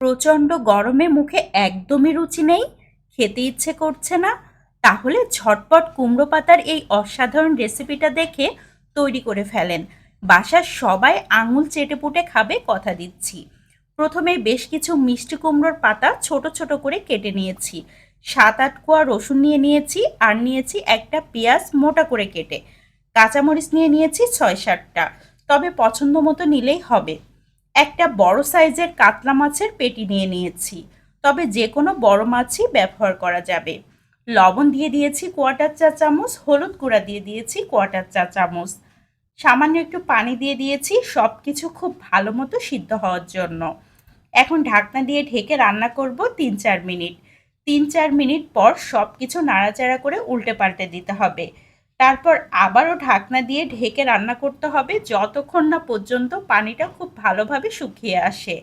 প্রচণ্ড গরমে মুখে একদমই রুচি নেই, খেতে ইচ্ছে করছে না। তাহলে ঝটপট কুমড়ো পাতার এই অসাধারণ রেসিপিটা দেখে তৈরি করে ফেলেন। বাসার সবাই আঙুল চেটে পুটে খাবে কথা দিচ্ছি। প্রথমে বেশ কিছু মিষ্টি কুমড়োর পাতা ছোট ছোট করে কেটে নিয়েছি। সাত আট কোয়া রসুন নিয়ে নিয়েছি আর নিয়েছি একটা পেঁয়াজ মোটা করে কেটে। কাঁচামরিচ নিয়ে নিয়েছি ছয় সাতটা। তবে পছন্দ মতো নিলেই হবে। একটা বড় সাইজের কাতলা মাছের পেটি নিয়ে নিয়েছি। তবে যে কোনো বড় মাছই ব্যবহার করা যাবে। লবণ দিয়ে দিয়েছি কোয়াটার চা চামচ, হলুদ গুঁড়া দিয়ে দিয়েছি কোয়াটার চা চামচ। সামান্য একটু পানি দিয়ে দিয়েছি সব কিছু খুব ভালো মতো সিদ্ধ হওয়ার জন্য। এখন ঢাকনা দিয়ে ঢেকে রান্না করব তিন চার মিনিট। তিন চার মিনিট পর সব কিছু নাড়াচাড়া করে উল্টে পাল্টে দিতে হবে। তারপর আবারও ঢাকনা দিয়ে ঢেকে রান্না করতে হবে যতক্ষণ না পর্যন্ত পানিটা খুব ভালোভাবে শুকিয়ে আসে।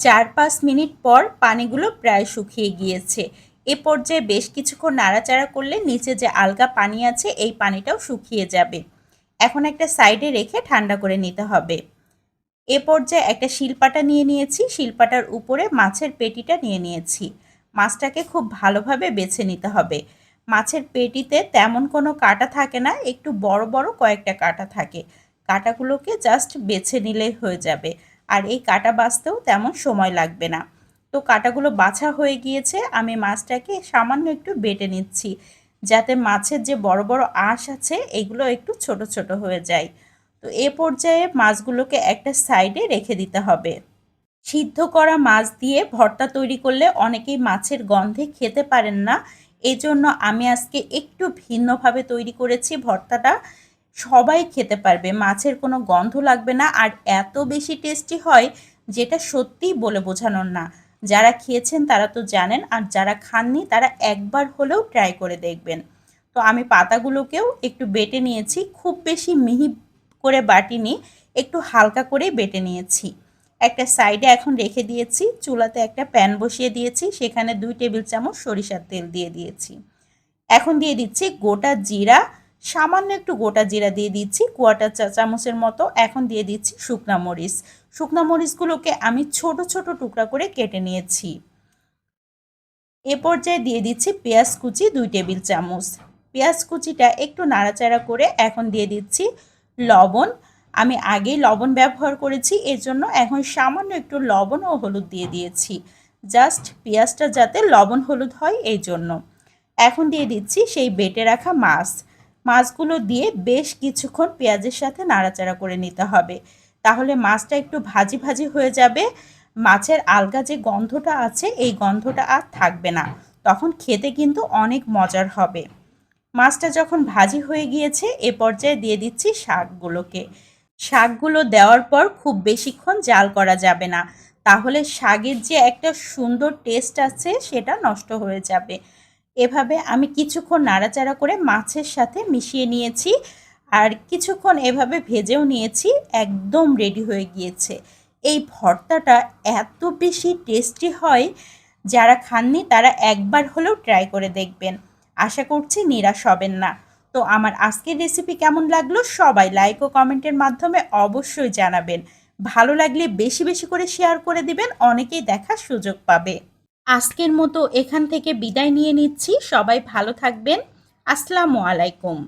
চার পাঁচ মিনিট পর পানিগুলো প্রায় শুকিয়ে গিয়েছে। এ পর্যায়ে বেশ কিছুক্ষণ নাড়াচাড়া করলে নিচে যে আলগা পানি আছে, এই পানিটাও শুকিয়ে যাবে। এখন একটা সাইডে রেখে ঠান্ডা করে নিতে হবে। এ পর্যায়ে একটা শিলপাটা নিয়ে নিয়েছি। শিলপাটার উপরে মাছের পেটিটা নিয়ে নিয়েছি। মাছটাকে খুব ভালোভাবে বেছে নিতে হবে। মাছের পেটিতে তেমন কোনো কাটা থাকে না, একটু বড় বড় কয়েকটা কাটা থাকে। কাটাগুলোকে জাস্ট বেছে নিলেই হয়ে যাবে। আর এই কাটা বাছতেও তেমন সময় লাগবে না। তো কাটাগুলো বাছা হয়ে গিয়েছে, আমি মাছটাকে সামান্য একটু বেটে নিচ্ছি, যাতে মাছের যে বড় বড় আঁশ আছে, এগুলো একটু ছোট ছোট হয়ে যায়। তো এ পর্যায়ে মাছগুলোকে একটা সাইডে রেখে দিতে হবে। সিদ্ধ করা মাছ দিয়ে ভর্তা তৈরি করলে অনেকেই মাছের গন্ধে খেতে পারেন না এজন্য আমি আজকে একটু ভিন্নভাবে তৈরি করেছি ভর্তাটা। সবাই খেতে পারবে, মাছের কোনো গন্ধ লাগবে না। আর এত বেশি টেস্টি হয় যেটা সত্যিই বলে বোঝানোর না। যারা খেয়েছেন তারা তো জানেন, আর যারা খাননি তারা একবার হলেও ট্রাই করে দেখবেন। তো আমি পাতাগুলোকেও একটু বেটে নিয়েছি, খুব বেশি মিহি করে বাটিনি, একটু হালকা করে বেটে নিয়েছি। একটা সাইডে এখন রেখে দিয়েছি, চুলাতে একটা প্যান বসিয়ে দিয়েছি, সেখানে দুই টেবিল চামচ সরিষার তেল দিয়ে দিয়েছি। এখন দিয়ে দিচ্ছি গোটা জিরা, সামান্য একটু গোটা জিরা দিয়ে দিচ্ছি কোয়াটার চা চামচের মতো। এখন দিয়ে দিচ্ছি শুকনা মরিচ। শুকনা মরিচগুলোকে আমি ছোট ছোট টুকরা করে কেটে নিয়েছি। এ পর্যায়ে দিয়ে দিচ্ছি পেঁয়াজ কুচি দুই টেবিল চামচ। পেঁয়াজ কুচিটা একটু নাড়াচাড়া করে এখন দিয়ে দিচ্ছি লবণ। আমি আগেই লবণ ব্যবহার করেছি, এর জন্য এখন সামান্য একটু লবণ ও হলুদ দিয়ে দিয়েছি। জাস্ট পেঁয়াজটা যাতে লবণ হলুদ হয় এই জন্য। এখন দিয়ে দিচ্ছি সেই বেটে রাখা মাছ। মাছগুলো দিয়ে বেশ কিছুক্ষণ পেঁয়াজের সাথে নাড়াচাড়া করে নিতে হবে। তাহলে মাছটা একটু ভাজি ভাজি হয়ে যাবে। মাছের আলগা যে গন্ধটা আছে, এই গন্ধটা আর থাকবে না। তখন খেতে কিন্তু অনেক মজার হবে। মাছটা যখন ভাজি হয়ে গিয়েছে, এ পর্যায়ে দিয়ে দিচ্ছি শাকগুলোকে। শাকগুলো দেওয়ার পর খুব বেশিক্ষণ জাল করা যাবে না। তাহলে শাকের যে একটা সুন্দর টেস্ট আছে, সেটা নষ্ট হয়ে যাবে। এভাবে আমি কিছুক্ষণ নাড়াচাড়া করে মাছের সাথে মিশিয়ে নিয়েছি আর কিছুক্ষণ এভাবে ভেজেও নিয়েছি, একদম রেডি হয়ে গিয়েছে। এই ভর্তাটা এত বেশি টেস্টি হয়, যারা খাননি তারা একবার হলেও ট্রাই করে দেখবেন। আশা করছি নিরাশ হবেন না। তো আমার আজকের রেসিপি কেমন লাগল সবাই লাইক ও কমেন্টের মাধ্যমে অবশ্যই জানাবেন। ভালো লাগলে বেশি বেশি করে শেয়ার করে দিবেন, অনেকেই দেখার সুযোগ পাবে। আজকের মতো এখান থেকে বিদায় নিয়ে নিচ্ছি, সবাই ভালো থাকবেন। আসসালামু আলাইকুম।